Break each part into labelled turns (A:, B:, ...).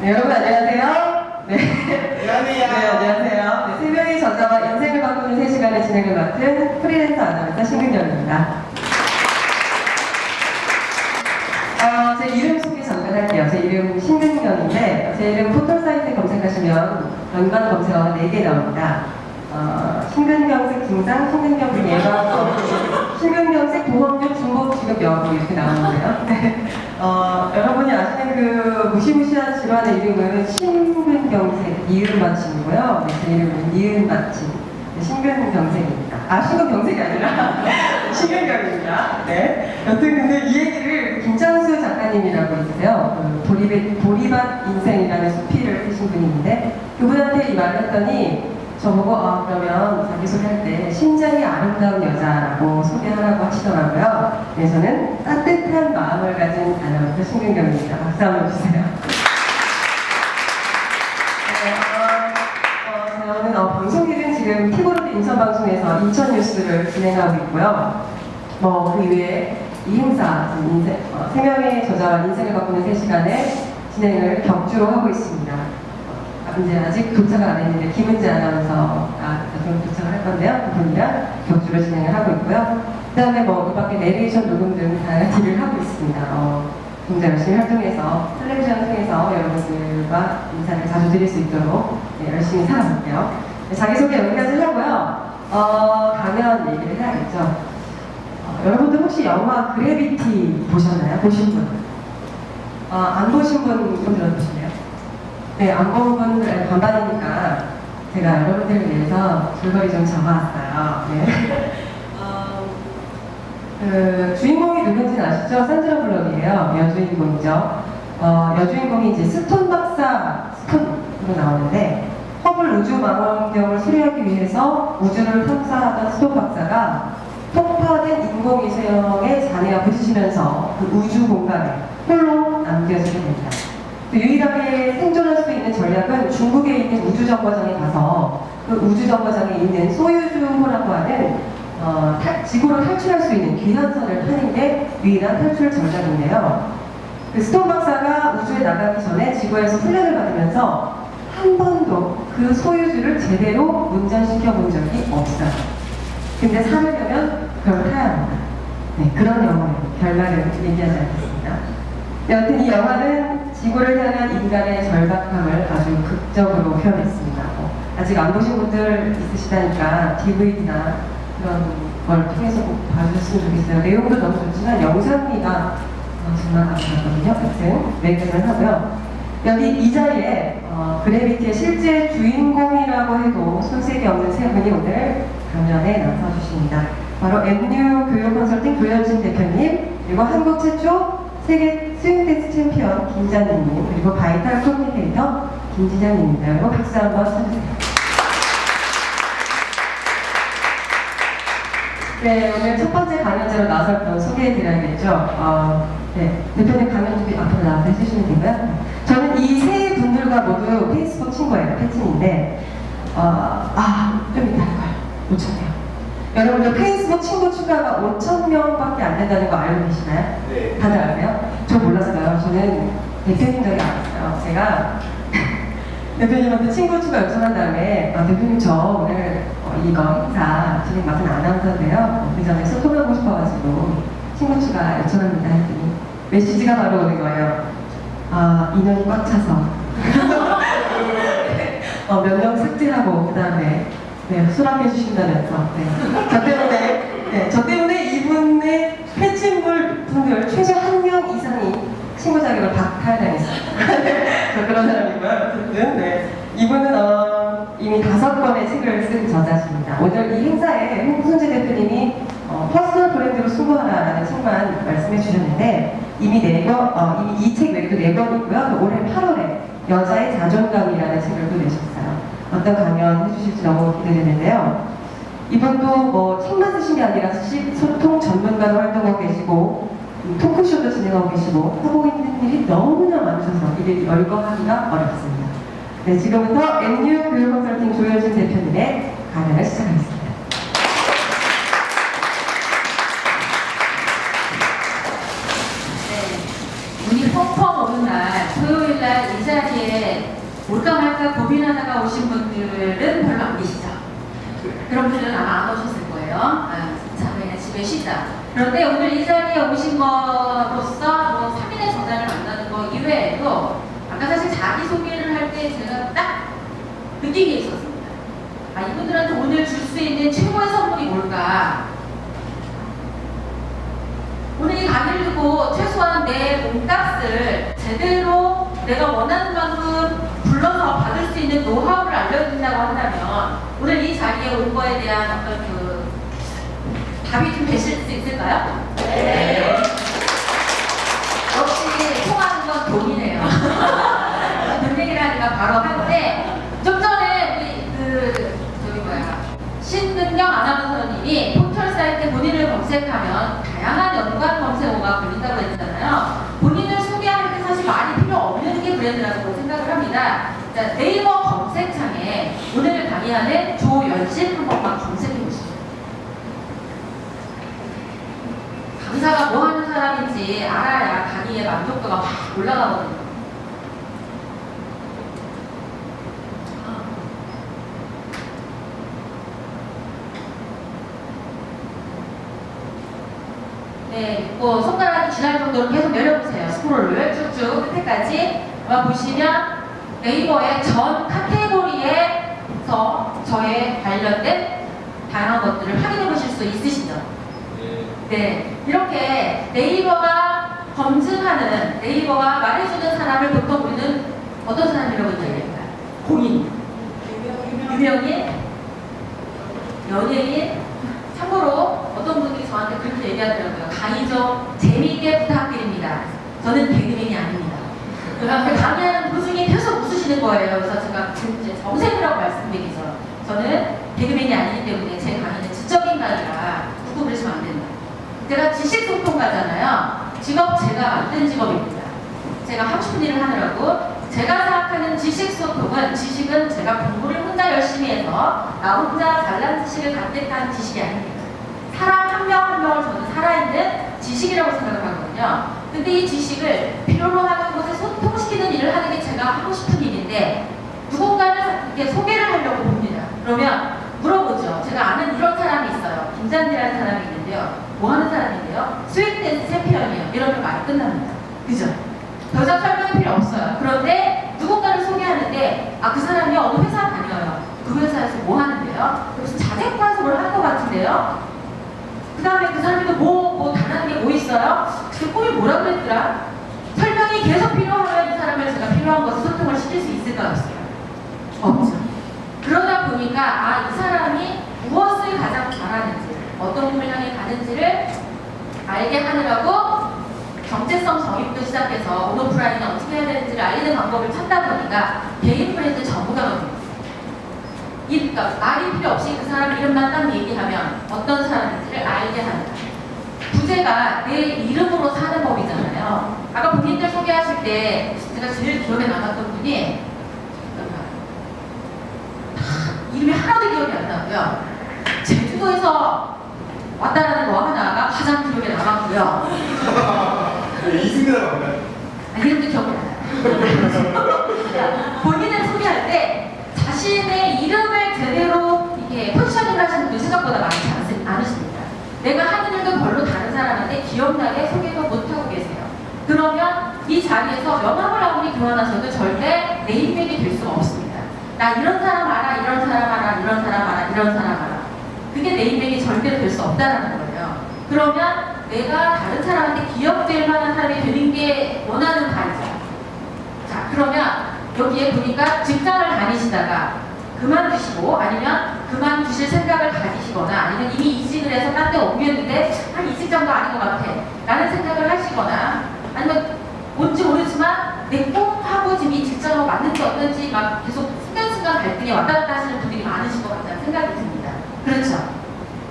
A: 네, 여러분 안녕하세요. 네.
B: 안녕하세요.
A: 네, 안녕하세요. 네, 세 명의 저자와 인생을 바꾸는 세 시간의 진행을 맡은 프리랜서 아나운서 신근경입니다. 어, 제 이름 소개 잠깐 할게요. 제 이름 신근경인데, 제 이름 포털 사이트에 검색하시면 연관 검색어가 4개 나옵니다. 어, 신근경색 증상, 신근경색 예방, 신근경색 보험료 중복 지급 여부 이렇게 나오는데요. 네. 어, 여러분이 아시는 그 무시무시한 질환의 이름은 신근경색 이음 마침이고요. 네, 제 이름은 마침. 네, 신근경색입니다. 아, 신근경색이 아니라 신근경입니다. 네. 여튼 근데 이 얘기를 김창수 작가님이라고 있으세요. 그 보리밭, 보리밭 인생이라는 수필을 쓰신 있는데 그분한테 이 말을 했더니 저보고 아 그러면 자기소개할 때 심장이 아름다운 여자라고 소개하라고 하시더라고요. 네, 저는 따뜻한 마음을 가진 아나운서 신근경입니다. 박수 한번 주세요. 네, 어, 어, 저는 어, 방송국은 지금 티브로드 인천방송에서 인천 뉴스를 진행하고 있고요. 뭐 그 이외에 이 행사 인생, 어, 세 명의 저자와 인생을 바꾸는 세 시간에 진행을 격주로 하고 있습니다. 어, 이제 아직 도착을 안 했는데 김은지 아나운서가 좀 도착을 할 건데요. 그분이랑 격주로 진행을 하고 있고요. 그 다음에 뭐 이밖에 내레이션 녹음 등 다양한 일을 하고 있습니다. 어, 굉장히 열심히 활동해서 텔레비전 통해서 여러분들과 인사를 자주 드릴 수 있도록 네, 열심히 살아볼게요. 네, 자기소개 여기까지 하고요. 어, 강연 얘기를 해야겠죠. 어, 여러분들 혹시 영화 그래비티 보셨나요? 보신 분? 어, 안 보신 분 손들어 주시네요. 네, 안본 분들 반반이니까 제가 여러분들을 위해서 줄거리 좀 적어왔어요. 네. 어, 그 주인공이 누군지는 아시죠? 산드라 블록이에요. 여주인공이죠. 어, 여주인공이 이제 스톤 박사 스톤으로 나오는데 허블 우주 망원경을 수리하기 위해서 우주를 탐사하던 스톤 박사가 폭파된 인공위성의 잔해와 부딪히면서 그 우주 공간에 홀로 남겨지게 됩니다. 그 유일하게 생존할 수 있는 전략은 중국에 있는 우주정거장에 가서 그 우주정거장에 있는 소유주호라고 하는 어, 탈- 지구를 탈출할 수 있는 귀환선을 타는 게 유일한 탈출 전략인데요. 그 스톤 박사가 우주에 나가기 전에 지구에서 훈련을 받으면서 한 번도 그 소유주를 제대로 운전시켜 본 적이 없어요. 근데 살으려면 그걸 타야 합니다. 네, 그런 영화예요. 결말을 얘기하지 않겠습니다. 여튼 이 영화는 지구를 향한 인간의 절박함을 아주 극적으로 표현했습니다. 어, 아직 안 보신 분들 있으시다니까 DVD나 그런 걸 통해서 꼭 봐주셨으면 좋겠어요. 내용도 너무 좋지만 영상미가 어, 정말 아름답거든요. 하여튼 여기까지만 하고요. 여기 이 자리에 어, 그래비티의 실제 주인공이라고 해도 손색이 없는 세 분이 오늘 강연에 나서주십니다. 바로 MU 교육 컨설팅 조현진 대표님, 그리고 한국 최초 세계 스윙댄스 챔피언 김자님님, 그리고 바이탈 커뮤니케이터 김지장님입니다. 여러분 박수 한번 쳐주세요. 네, 오늘 첫 번째 강연자로 나설 분 소개해드려야겠죠. 어, 네, 대표님 강연 준비 앞으로 나와서 해주시면 되고요. 저는 이 세 분들과 모두 페이스북 친구예요, 패친인데, 어, 아, 좀 이따 할 거예요. 놓쳤네요. 여러분들 페이스북 친구 추가가 5천 명밖에 안 된다는 거 알고 계시나요?
B: 네.
A: 다들 아세요? 저 몰랐어요. 저는 대표님들이 알았어요. 제가 대표님한테 친구 추가 요청한 다음에 아, 대표님 저 오늘 어, 이거 행사 진행 맡은 아나운서인데요. 어, 그 전에 소통하고 싶어가지고 친구 추가 요청합니다 했더니 메시지가 바로 오는 거예요. 아 인원이 꽉 차서 어, 몇 명 삭제하고 그 다음에 네, 수락해 주신다면서 네. 저 때문에 네, 저 때문에 이분의 패친물 분들 최소 한 명 이상이 친구 자격을 박탈당했어요. 저 그런 사람이고요. 어쨌든 네. 이분은 어, 이미 다섯 권의 책을 쓴 저자십니다. 오늘 이 행사에 홍순재 대표님이 어, 퍼스널 브랜드로 승부하라라는 책만 말씀해 주셨는데 이미 네 권, 어, 이미 이 책 외에도 네 권이고요. 또 올해 8월에 여자의 자존감이라는 책을 또 내셨어요. 어떤 강연 해주실지 너무 기대되는데요. 이분도 뭐 책만 쓰신 게 아니라 시- 소통 전문가로 활동하고 계시고 음, 토크쇼도 진행하고 계시고 하고 있는 일이 너무나 많으셔서 이를 열거하기가 어렵습니다. 네, 지금부터 NU 교육 컨설팅 조현진 대표님의 강연을 시작하겠습니다.
C: 네. 눈이 펑펑 오는 날, 토요일 날 이 자리에
B: 올까 말까 고민하다가 오신 분들은? 그런 분들은 아마 안 오셨을 거예요. 아, 자, 그냥 집에 쉬자. 그런데 오늘 이 자리에 오신 거로서 뭐 3인의 전화를 만나는 거 이외에도 아까 사실 자기소개를 할 때 제가 딱 느낀 게 있었습니다. 아, 이분들한테 오늘 줄 수 있는 최고의 선물이 뭘까? 오늘 이 강의를 듣고 최소한 내 몸값을 제대로 내가 원하는 만큼 불러서 받을 수 있는 노하우를 알려준다고 한다면 오늘 이 자리에 온 거에 대한 어떤 그 답이 좀 되실 수 있을까요? 네. 역시 통하는 건 돈이네요. 돈 얘기를 하니까 바로 하는데 좀 전에 우리 그 저기 뭐야 신근경 아나운서님이 포털 사이트에 본인을 검색하면 다양한 연관 검색어가 걸린다고 했잖아요. 본인을 소개할 때 사실 말이 필요 없는 게 브랜드라고 생각을 합니다. 자, 네이버 오늘 강의하는 조연신 한 번만 검색해 보시죠. 강사가 뭐 하는 사람인지 알아야 강의의 만족도가 확 올라가거든요. 네, 뭐 손가락이 지날 정도로 계속 내려보세요. 스크롤을 쭉쭉 끝에까지 보시면 네이버의 전 카테고리에 서 저에 관련된 다양한 것들을 확인해 보실 수 있으시죠? 네, 이렇게 네이버가 검증하는 네이버가 말해주는 사람을 보통 우리는 어떤 사람이라고 얘기할까요? 공인, 유명인, 연예인, 참고로 어떤 분들이 저한테 그렇게 얘기하더라고요. 강의 좀 재미있게 부탁드립니다. 저는 개그맨이 아닙니다. 강의하는 웃으시는 거예요. 그래서 제가 진짜 정색이라고 말씀드리죠. 저는 개그맨이 아니기 때문에 제 강의는 지적인 강의라 누구 그러시면 안 된다. 제가 지식 소통가잖아요. 직업 제가 만든 직업입니다. 제가 하고 싶은 일을 하느라고 제가 생각하는 지식 소통은 지식은 제가 공부를 혼자 열심히 해서 나 혼자 잘난 지식을 갖겠다는 지식이 아닙니다. 사람 한 명한 명을 저는 살아있는 지식이라고 생각을 하 거든요. 근데 이 지식을 필요로 하는 곳에 소통시키는 일을 하는 게 제가 하고 싶은 일인데 누군가를 이렇게 소개를 하려고 봅니다. 그러면 물어보죠. 제가 아는 이런 사람이 있어요. 김잔디라는 사람이 있는데요. 뭐 하는 사람인데요? 스윙 댄스 챔피언이에요. 이러면 말이 끝납니다. 그죠? 더 이상 설명이 필요 없어요. 그런데 누군가를 소개하는데 아 그 사람이 어느 회사 다녀요. 그 회사에서 뭐 하는데요? 무슨 자재 관습을 하는 것 같은데요. 그 다음에 그 사람이 뭐, 뭐 다른 게 뭐 있어요? 그 꿈이 그랬더라? 설명이 계속 필요하면 이 사람을 제가 필요한 것을 소통을 시킬 수 있을까 없어요? 없죠. 그러다 보니까 아 이 사람이 무엇을 가장 잘하는지 어떤 향해 가는지를 알게 하느라고 정체성 정립도 시작해서 온오프라인을 어떻게 해야 되는지를 알리는 방법을 찾다 보니까 개인 브랜드 전문가가 됩니다. 그러니까 말이 필요 없이 그 사람 이름만 딱 얘기하면 어떤 사람인지를 알게 하는 부제가 내 이름으로 사는 법이잖아요. 아까 본인들 소개하실 때 제가 제일 기억에 남았던 분이 이름이 하나도 기억이 안 나고요. 제주도에서 왔다라는 거 하나가 가장 기억에 남았고요.
C: 이승이라고 합니다.
B: 아, 이름도 기억이 안 나요. 본인을 소개할 때 자신의 이름을 제대로 이렇게 포지셔닝 하시는 분이 생각보다 많지 않, 않으십니다. 내가 하는 일도 별로 다른 사람한테 기억나게 소개도. 그러면 이 자리에서 명함을 아무리 교환하셔도 절대 네임백이 될 수가 없습니다. 나 이런 사람 알아, 이런 사람 알아, 이런 사람 알아, 이런 사람 알아. 그게 네임백이 절대로 될 수 없다는 거예요. 그러면 내가 다른 사람한테 기억될 만한 사람이 되는 게 원하는 바이죠. 자, 그러면 여기에 보니까 직장을 다니시다가 그만두시고 아니면 그만두실 생각을 가지시거나 아니면 이미 이직을 해서 딴 데 옮겼는데 아, 이 직장도 아닌 것 같아 라는 생각을 하시거나 아니면 뭔지 모르지만 내 꿈하고 지금 이 직장하고 맞는지 어떤지 막 계속 순간순간 갈등이 왔다 갔다 하시는 분들이 많으신 것 같다는 생각이 듭니다. 그렇죠?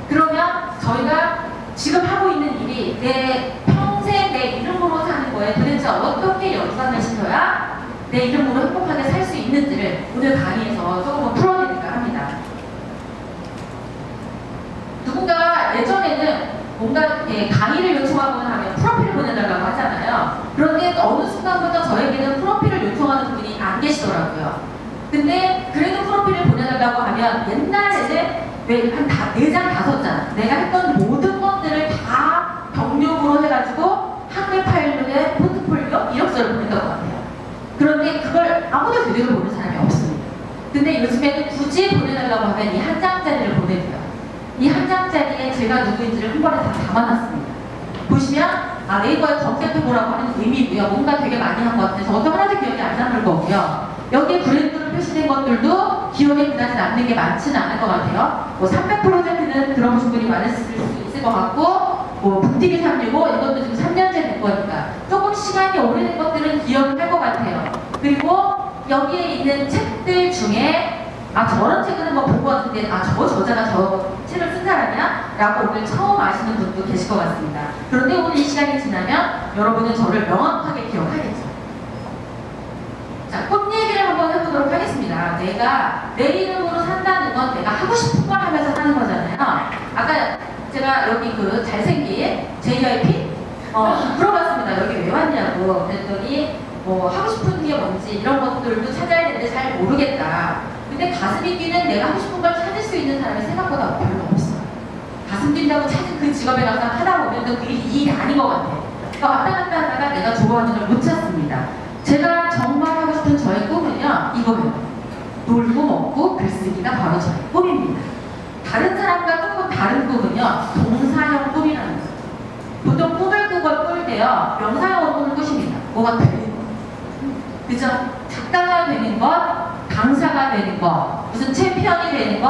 B: 그러면 저희가 지금 하고 있는 일이 내 평생 내 이름으로 사는 거에 도대체 어떻게 연관을 시켜야 내 이름으로 행복하게 살 수 있는지를 오늘 강의에서 조금은 풀어드릴까 합니다. 누군가가 예전에는 뭔가 강의를 요청하거나 하면 프로필을 하잖아요. 그런데 어느 순간부터 저에게는 프로필을 요청하는 분이 안 계시더라고요. 근데 그래도 프로필을 보내달라고 하면 옛날에는 왜한4장 다섯 장 내가 했던 모든 것들을 다 병력으로 해가지고 학회 파일로에 포트폴리오 이력서를 보냈던 것 같아요. 그런데 그걸 아무도 제대로 보는 사람이 없습니다. 근데 요즘에는 굳이 보내달라고 하면 이 한 장짜리를 보내줘요. 이 한 장짜리에 제가 누구인지를 한 번에 다 담아놨습니다. 보시면 아 네이버에 검색해보라고 하는 의미고요. 뭔가 되게 많이 한 것 같아서 저도 하나도 기억이 안 남을 거고요. 여기에 브랜드로 표시된 것들도 기억에 그다지 남는 게 많지는 않을 것 같아요. 뭐 300%는 들어보신 분이 많으실 수 있을 것 같고 뭐 북티기 365 이것도 지금 3년째 된 거니까 조금 시간이 오래된 것들은 기억을 할것 같아요. 그리고 여기에 있는 책들 중에 아 저런 책은 한번 본 것 같은데 아 저 저자가 저 책을 쓴 사람이야? 라고 오늘 처음 아시는 분도 계실 것 같습니다. 그런데 오늘 이 시간이 지나면 여러분은 저를 명확하게 기억하겠죠. 자, 꽃 얘기를 한번 해보도록 하겠습니다. 내가 내 이름으로 산다는 건 내가 하고 싶은 걸 하면서 하는 거잖아요. 아까 제가 여기 그 잘생긴 JYP 어, 물어봤습니다. 여기 왜 왔냐고 그랬더니 뭐 하고 싶은 게 뭔지 이런 것들도 찾아야 되는데 잘 모르겠다. 근데 가슴이 뛰는 내가 하고 싶은 걸 찾을 수 있는 사람이 생각보다 별로 없어요. 가슴 뛴다고 찾은 그 직업에 가서 하다 보면 또 그게 이 일이 아닌 것 같아요. 그러니까 왔다 갔다 하다가 내가 좋아하는 걸 못 찾습니다. 제가 정말 하고 싶은 저의 꿈은요, 이거예요. 놀고 먹고 글쓰기가 바로 저의 꿈입니다. 다른 사람과 조금 다른 꿈은요, 동사형 꿈이라는 거예요. 보통 꿈을 꾸고 꿀 때요, 명사형으로 꿈을 꾸십니다. 뭐가 되는 거. 그죠? 작가가 되는 것, 강사가 되는 것, 무슨 챔피언이 되는 것,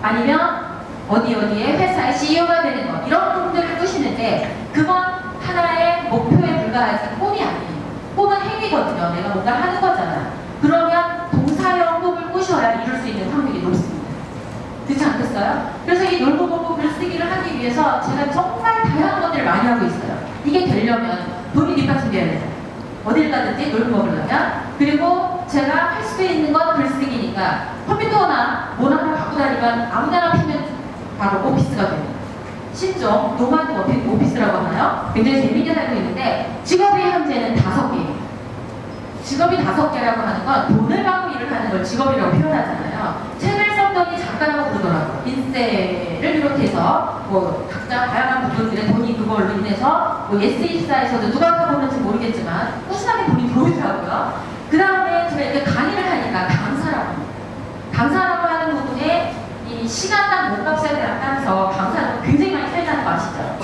B: 아니면 어디 어디에 회사의 CEO가 되는 것, 이런 꿈들을 꾸시는데, 그건 하나의 목표에 불과하지 꿈이 아니에요. 꿈은 행위거든요. 내가 뭔가 하는 거잖아. 그러면 동사형 꿈을 꾸셔야 이룰 수 있는 확률이 높습니다. 그렇지 않겠어요? 그래서 이 놀고 먹고 글쓰기를 하기 위해서 제가 정말 다양한 것들을 많이 하고 있어요. 이게 되려면 돈이 뒷받침돼야 되잖아요. 어딜 가든지 놀고 먹으려면 그리고 제가 할 수 있는 건 글쓰기니까 컴퓨터나 뭐 하나 갖고 다니면 아무데나 피면 바로 오피스가 됩니다. 신종 노마드 오피- 오피스라고 하나요? 굉장히 재미있게 살고 있는데 직업이 현재는 다섯 개입니다. 직업이 다섯 개라고 하는 건 돈을 받고 일을 하는 걸 직업이라고 표현하잖아요. 책을 썼더니 작가라고 부르더라고요. 인세를 비롯해서 뭐 각자 다양한 부분들의 돈이 그걸로 인해서 뭐 예스24에서도 누가 타보는지 모르겠지만 꾸준하게 돈이 들어오더라고요. 제가 이렇게 강의를 하니까 강사라고. 강사라고 하는 부분에 이 시간당 몸값에 따라서 강사는 굉장히 많이 살다는 거 아시죠?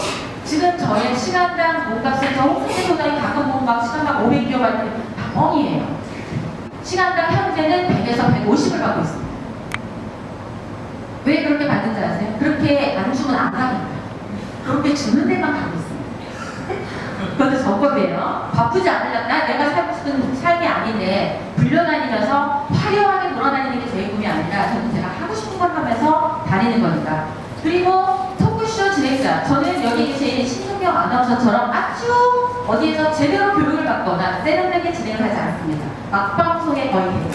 B: 지금 저의 시간당 몸값은 저 홍승재 소장이 가끔 막 시간당 500기업 할때 뻥이에요. 시간당 현재는 100에서 150을 받고 있습니다. 왜 그렇게 받는지 아세요? 그렇게 안 주면 안 갑니다. 그렇게 주는 데만 가고 있습니다. 그것도 저법이에요. 바쁘지 않으려면 나 내가 살고 싶은 삶이 아닌데 불려다니면서 화려하게 돌아다니는 게 제 꿈이 아니라 저는 제가 하고 싶은 걸 하면서 다니는 거니까. 그리고 토크쇼 진행자. 저는 여기 계신 신동경 아나운서처럼 아주 어디에서 제대로 교육을 받거나 세련되게 진행을 하지 않습니다. 막방송에 거의 해요.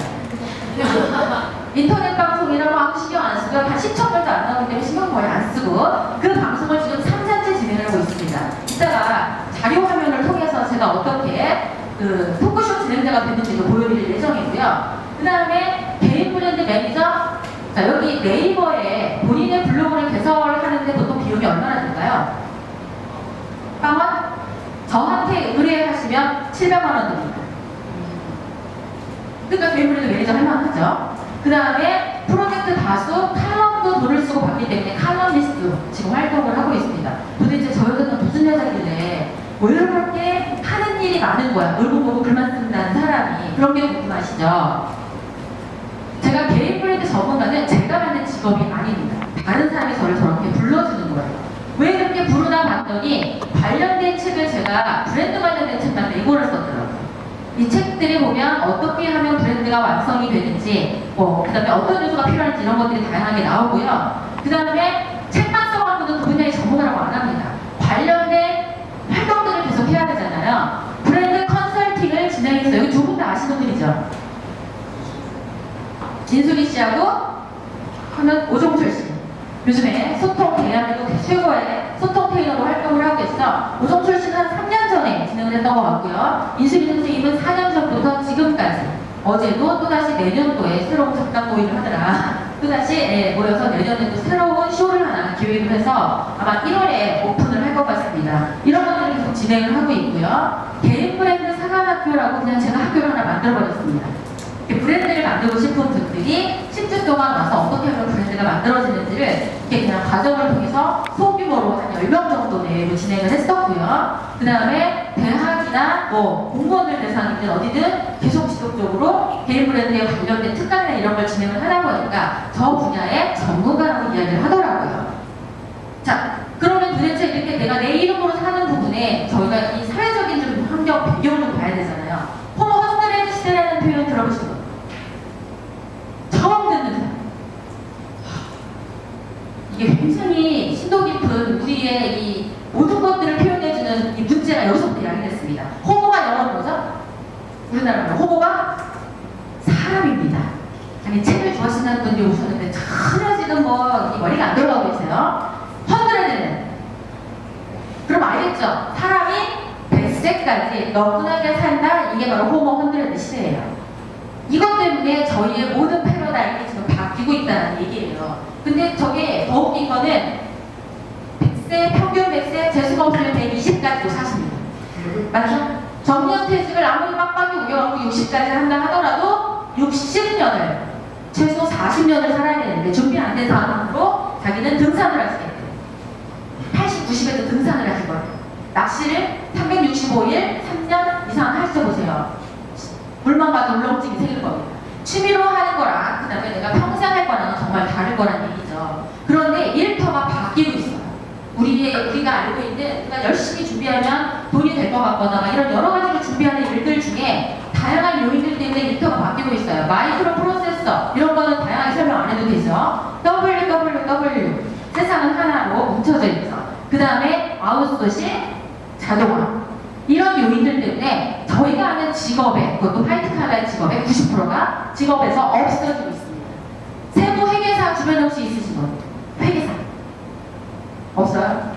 B: 인터넷 방송이라고 아무 신경 안 쓰고 한 10천 명도 안 나오기 때문에 신경 거의 안 쓰고 그 방송을 지금 3년째 진행을 하고 있습니다. 이따가 자료 화면을 통해서 제가 어떻게 그 토크쇼 진행자가 됐는지도 보여드릴 예정이고요. 그 다음에 개인 브랜드 매니저 자 여기 네이버에 본인의 블로그를 개설하는데 보통 비용이 얼마나 들까요? 빵원? 저한테 의뢰하시면 700만 원 듭니다. 그러니까 브랜드 매니저 할 만하죠. 그 다음에 프로젝트 다수 칼럼도 돈을 쓰고 받기 때문에 칼럼리스트 지금 활동을 하고 있습니다. 도대체 저 여자는 무슨 여자길래 왜 이렇게 하는 일이 많은 거야? 놀고 보고 글만 쓴다는 사람이 그런 게 궁금하시죠? 제가 개인 브랜드 전문가는 제가 만든 직업이 아닙니다. 다른 사람이 저를 저렇게 불러주는 거예요. 왜 그렇게 부르나 봤더니 관련된 책을 제가 브랜드 관련된 책만 네 권을 썼더라고요. 이 책들이 보면 어떻게 하면 브랜드가 완성이 되는지, 뭐, 그 다음에 어떤 요소가 필요한지 이런 것들이 다양하게 나오고요. 그 다음에 책만 분은 그 분야의 전문가라고 안 합니다. 관련된 활동들을 계속 해야 되잖아요. 브랜드 컨설팅을 진행했어요. 이거 두분 다 아시는 분이죠? 진수기 씨하고 하면 오종철 씨. 요즘에 소통 대한민국 최고의 소통 테이너로 활동을 하고 있어. 오종철 씨는 한 3년 전에 진행을 했던 것 같고요. 인수기 선생님은 4년 전부터 지금까지 어제도 또다시 내년도에 새로운 작가 모임을 하더라. 또다시 예, 모여서 내년에도 새로운 쇼를 하나 기획을 해서 아마 1월에 오픈을 할 것 같습니다. 이런 것들을 계속 진행을 하고 있고요. 개인 브랜드 사관학교라고 그냥 제가 학교를 하나 만들어버렸습니다. 브랜드를 만들고 싶은 분들이 10주 동안 와서 어떻게 하면 브랜드가 만들어지는지를 이렇게 그냥 과정을 통해서 소규모로 한 10명 정도 내로 진행을 했었고요. 그 다음에 대학이나 뭐 공무원들 대상이든 어디든 계속 지속적으로 개인 브랜드에 관련된 특강이나 이런 걸 진행을 하다 보니까 저 분야의 전문가라고 이야기를 하더라고요. 자, 그러면 도대체 이렇게 내가 내 이름으로 사는 부분에 저희가 이 사회적인 좀 환경, 배경을 좀 봐야 되잖아요. 호모 허스트레드 시대라는 표현 들어보신 분? 처음 듣는 사람. 이게 굉장히 심도 깊은 우리의 이 모든 것들을 표현해주는 이 문제가 여기서부터 야기됐습니다. 호모가 영어로 뭐죠? 우리나라 말로 호모가 사람입니다. 아니 책을 좋아하시는 분들이 오셨는데 전혀 지금 뭐이 머리가 안 돌아가고 계세요. 헌드레드는 그럼 알겠죠? 사람이 100세까지 너뿐하게 산다 이게 바로 호모 헌드레드 시대예요. 이것 때문에 저희의 모든 패러다임이 지금 바뀌고 있다는 얘기예요. 근데 저게 더 웃긴 거는 100세, 평균 100세, 재수가 없으면 120까지도 사십니다. 맞죠? 정년퇴직을 아무리 빡빡이 우겨갖고 60까지 한다 하더라도 60년을 최소 40년을 살아야 되는데 준비 안 된 상황으로 자기는 등산을 하시겠대요. 80, 90에도 등산을 하실 거예요. 낚시를 365일, 3년 이상 하셔보세요. 물만 봐도 울렁증이 생길 겁니다. 취미로 하는 거랑 그 다음에 내가 평생 할 거랑은 정말 다를 거란 얘기죠. 그런데 일터가 바뀌고 있어요. 우리, 우리가 알고 있는 우리가 열심히 준비하면 돈이 될 것 같거나 막 이런 여러 가지로 준비하는 일들 중에 다양한 요인들 때문에 일터가 바뀌고 있어요. 마이크로 프로세서 이런 거는 다양하게 설명 안 해도 되죠. www 세상은 하나로 뭉쳐져 있죠. 그 다음에 아웃소싱 자동화 이런 요인들 때문에 저희가 하는 직업에 그것도 화이트 칼라의 직업의 90%가 직업에서 없어지고 있습니다. 세무 회계사 주변에 혹시 있으신 분? 없어요?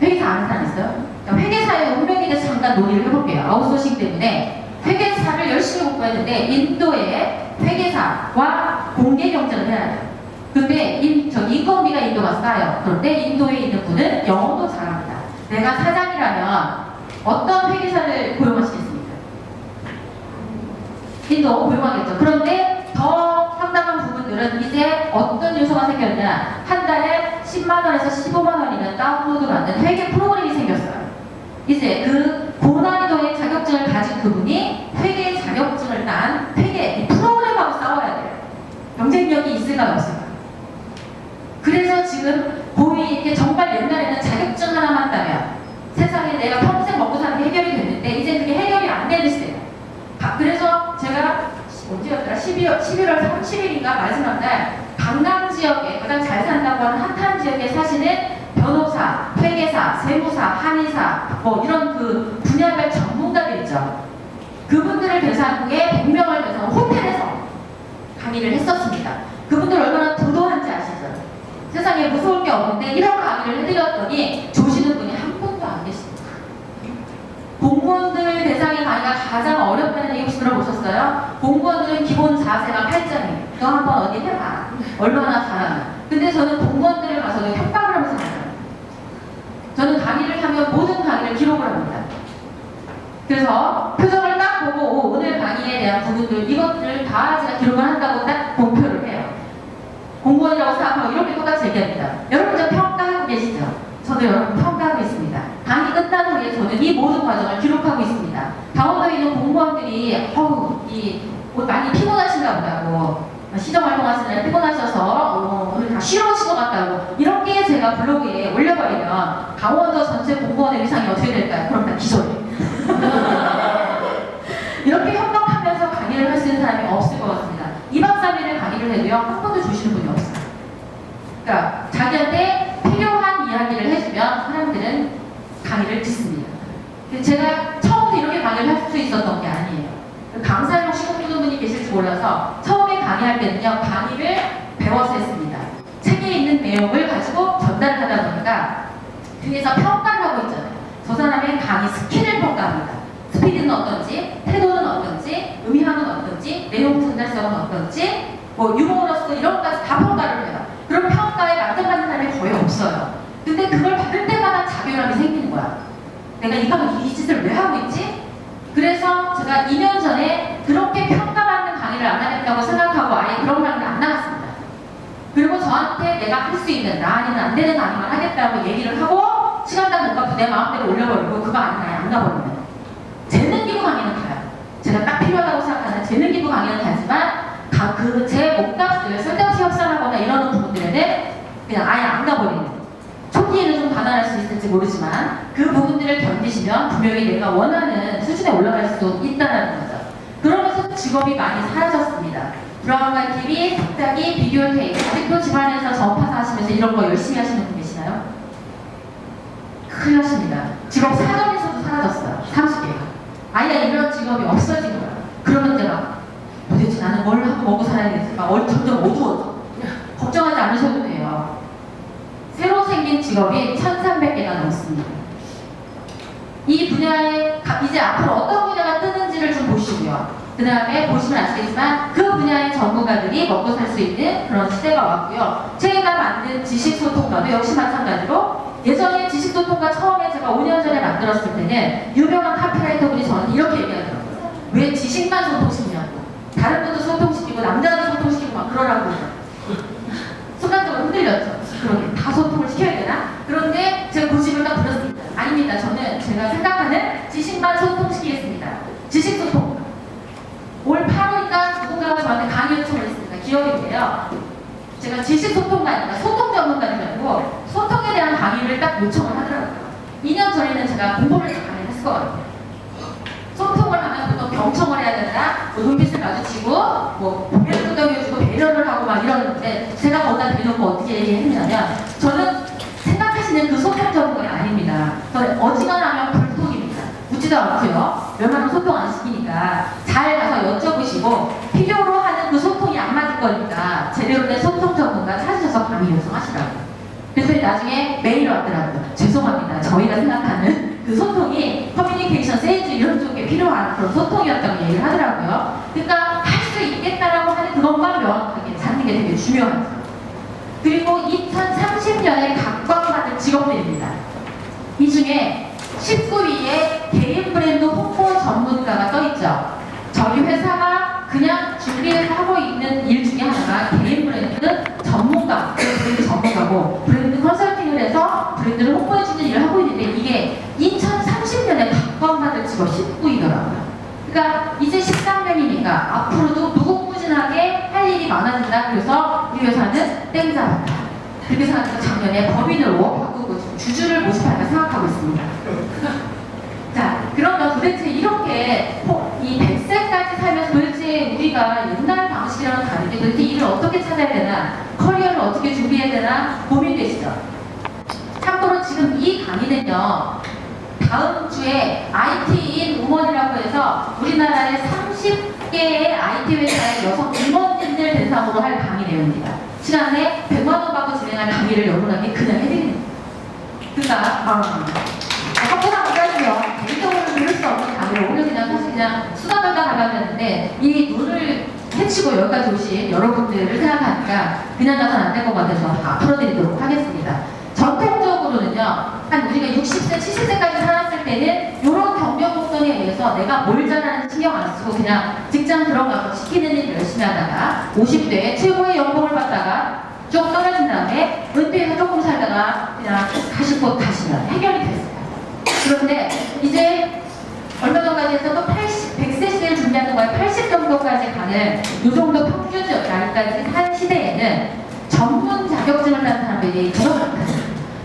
B: 회계사 아는 사람 있어요? 그럼 회계사의 운명에 대해서 잠깐 논의를 해볼게요. 아웃소싱 때문에 회계사를 열심히 공부했는데 인도의 회계사와 공개 경쟁을 해야 돼요. 근데 인, 저 인건비가 인도가 싸요. 그런데 인도에 있는 분은 영어도 잘합니다. 내가 사장이라면 어떤 회계사를 고용하시겠습니까? 인도 고용하겠죠. 그런데 더 상당한 부분 들은 이제 어떤 요소가 생겼냐. 한 달에 10만 원에서 15만 원이면 다운로드 받는 회계 프로그램이 생겼어요. 이제 그 고난이도의 자격증을 가진 그분이 회계 자격증을 딴 회계 이 프로그램하고 싸워야 돼요. 경쟁력이 있을까요, 없을까요? 그래서 지금 거의 이렇게 정말 옛날에는 자격증 하나만 따면 세상에 내가 평생 먹고 사는 게 해결이 됐는데 이제 그게 해결이 안 되는 시대예요. 아, 그래서 제가 언제였더라? 12월, 11월 30일인가 마지막 날 강남 지역에 가장 잘 산다고 하는 핫한 지역에 사시는 변호사, 회계사, 세무사, 한의사 뭐 이런 그 분야별 전문가들 있죠. 그분들을 대상으로 100명을 대상 호텔에서 강의를 했었습니다. 그분들 얼마나 도도한지 아시죠? 세상에 무서울 게 없는데 이런 강의를 해드렸더니 조시는 분이 한 분도 안 계십니다. 공무원들 대상의 강의가 가장 얘기 혹시 들어보셨어요? 공무원들은 기본 자세가 8점이에요. 너 한번 어디 해봐. 얼마나 잘하나. 근데 저는 공무원들을 가서도 협박을 하면서 가요. 저는 강의를 하면 모든 강의를 기록을 합니다. 그래서 표정을 딱 보고 오, 오늘 강의에 대한 부분들 이것들을 다 제가 기록을 한다고 딱 공표를 해요. 공무원이라고 생각하고 이렇게 똑같이 얘기합니다. 여러분 저 평가하고 계시죠? 저도 여러분 평가하고 있습니다. 강의 끝난 후에 저는 이 모든 과정을 기록하고 있습니다. 강원도에 있는 공무원들이 어우 이 많이 피곤하신가 보다고 시정 활동하시느라 피곤하셔서 어, 오늘 다 쉬러 오신 것 같다고 이렇게 제가 블로그에 올려버리면 강원도 전체 공무원의 위상이 어떻게 될까요? 그럼 다 기소해요. 이렇게 협박하면서 강의를 할 수 있는 사람이 없을 것 같습니다. 2박 3일을 강의를 해도요, 한 번도 주시는 분이 없어요. 그러니까 자기한테 필요한 이야기를 해주면 사람들은 강의를 듣습니다. 근데 제가 처음부터 이렇게 강의를 할 수 있었던 게 아니에요. 강사를 혹시 꿈꾸는 분이 계실지 몰라서 처음에 강의할 때는요, 강의를 배워서 했습니다. 책에 있는 내용을 가지고 전달을 하다 보니까 뒤에서 평가를 하고 있잖아요. 저 사람의 강의 스킬을 평가합니다. 스피드는 어떤지, 태도는 어떤지, 의미함은 어떤지, 내용 전달성은 어떤지, 뭐 유머러스 이런 것까지 다 평가를 해요. 그럼 평가에 만족하는 사람이 거의 없어요. 근데 그걸 받을 때마다 자괴감이 생기는 거야. 내가 이거 이 짓을 왜 하고 있지? 그래서 제가 2년 전에 그렇게 평가받는 강의를 안 하겠다고 생각하고 아예 그런 강의를 안 나갔습니다. 그리고 저한테 내가 할 수 있는 나 아니는 안 되는 강의만 하겠다고 얘기를 하고 시간당 못 갚고 내 마음대로 올려버리고 그거 아니면 안 가버리면 재능 기부 강의는 가요. 제가 딱 필요하다고 생각하는 재능 기부 강의는 가지만 그제 몸값을 쓸데없이 협상하거나 이러는 부분들에는 그냥 아예 안 가버리는 초기에는 좀 가난할 수 있을지 모르지만 그 부분들을 견디시면 분명히 내가 원하는 수준에 올라갈 수도 있다는 거죠. 그러면서 직업이 많이 사라졌습니다. 브라운관 TV, 탁탁이, 비디오 테이프, 아직도 집안에서 전파사 하시면서 이런 거 열심히 하시는 분 계시나요? 큰일 났습니다. 직업 사전에서도 사라졌어요. 30개가. 아예 이런 직업이 없어진 거야. 그러면 내가 도대체 나는 뭘 하고 먹고 살 얼- 점점 어두워져. 걱정하지 않으셔도 돼요. 새로 생긴 직업이 1,300개가 넘습니다. 이 분야에 가- 이제 앞으로 어떤 분야가 뜨는지를 좀 보시고요. 그 다음에 보시면 아시겠지만 그 분야의 전문가들이 먹고 살 수 있는 그런 시대가 왔고요. 제가 만든 지식소통가도 역시 마찬가지로 예전에 지식소통가 처음에 제가 5년 전에 만들었을 때는 유명한 카피라이터 분이 저는 이렇게 얘기하더라고요. 왜 지식만 소통시키냐고. 다른 분도 소통시키고 막 그러라고. 순간적으로 흔들렸죠. 그러게 다 소통을 시켜야 되나? 그런데 제가 고집을 딱 부렸습니다. 아닙니다. 저는 제가 생각하는 지식만 소통시키겠습니다. 지식 소통. 올 8월이니까 누군가가 저한테 강의 요청을 했습니다. 기업인데요. 제가 지식 소통가 아니라 소통 전문가는 아니고 소통에 대한 강의를 딱 요청을 하더라고요. 2년 전에는 제가 공부를 좀 많이 했을 것 같아요. 소통을 하면 보통 경청을 해야 된다, 뭐 눈빛을 마주치고, 뭐 막 이러는데 제가 거기다 대놓고 어떻게 얘기했냐면 저는 생각하시는 그 소통 전문가가 아닙니다. 저는 어지간하면 불통입니다. 묻지도 않고요. 웬만하면 소통 안 시키니까 잘 가서 여쭤보시고 필요로 하는 그 소통이 안 맞을 거니까 제대로 된 소통 전문가 찾으셔서 강의 요청하시라고요. 그래서 나중에 메일 왔더라고요. 죄송합니다. 저희가 생각하는 그 소통이 커뮤니케이션, 세일즈 이런 쪽에 필요한 그런 소통이었다고 얘기를 하더라고요. 그러니까 할 수 있겠다라고 하는 그것만 명확하게 중요하죠. 그리고 2030년에 각광받을 직업들입니다. 이 중에 19위에 개인 브랜드 홍보 전문가가 떠있죠. 저희 회사가 그냥 준비해서 하고 있는 일 중에 하나가 개인 브랜드 전문가, 브랜드 전문가고 브랜드 컨설팅을 해서 브랜드를 홍보해주는 일을 하고 있는데 이게 2030년에 각광받을 직업 19위더라고요. 그러니까 이제 13년이니까 앞으로도 무궁무진하게 할 일이 많아진다. 그래서 땡 잡았다. 그렇게 생각해서 작년에 법인으로 바꾸고 주주를 모집할까 생각하고 있습니다. 자, 그러면 도대체 이렇게 호- 이 100세까지 살면서 도대체 우리가 옛날 방식이랑 다르게 도대체 일을 어떻게 찾아야 되나, 커리어를 어떻게 준비해야 되나 고민되시죠? 참고로 지금 이 강의는요, 다음 주에 IT인 우먼이라고 해서 우리나라의 30개의 IT 회사의 여성 임원진들 대상으로 할 강의 내용입니다. 시간에 100만 원 받고 진행할 강의를 여러분에게 그냥 해드립니다. 그러니까 아, 아까보다 못하시요 개인적으로 들을 수 없는 강의를 오늘 그냥 사실 그냥 수다 떨다 가려는데 이 눈을 해치고 여기까지 오신 여러분들을 생각하니까 그냥 가선 안될 것 같아서 다 풀어드리도록 하겠습니다. 전통적으로는요, 한 우리가 60세, 70세까지 살았을 때는 공동에 의해서 내가 뭘 잘하는지 신경 안 쓰고 그냥 직장 들어가서 시키는 일 열심히 하다가 50대에 최고의 연봉을 받다가 쭉 떨어진 다음에 은퇴해서 조금 살다가 그냥 가실 곳 가시면 해결이 됐어요. 그런데 이제 얼마 전까지 해서 또 80, 100세 시대를 준비하는 거에 80 정도까지 가는 이 정도 평균적 나이까지 한 시대에는 전문 자격증을 딴 사람들이 더 많다.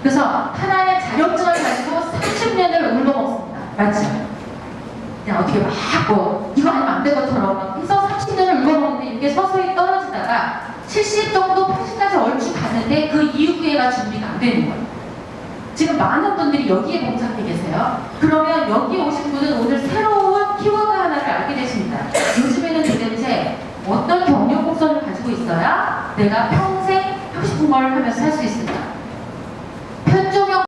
B: 그래서 하나의 자격증을 가지고 30년을 울고먹습니다. 맞죠? 그냥 어떻게 막 뭐 이거 아니면 안될 것처럼 막 해서 30년을 울고먹는데 이게 서서히 떨어지다가 70 정도, 80까지 얼추 갔는데 그 이후에가 준비가 안 되는 거예요. 지금 많은 분들이 여기에 봉착해 계세요. 그러면 여기 오신 분은 오늘 새로운 키워드 하나를 알게 되십니다. 요즘에는 도대체 어떤 경력 곡선을 가지고 있어야 내가 평생 하고 싶은 걸 하면서 살 수 있을까?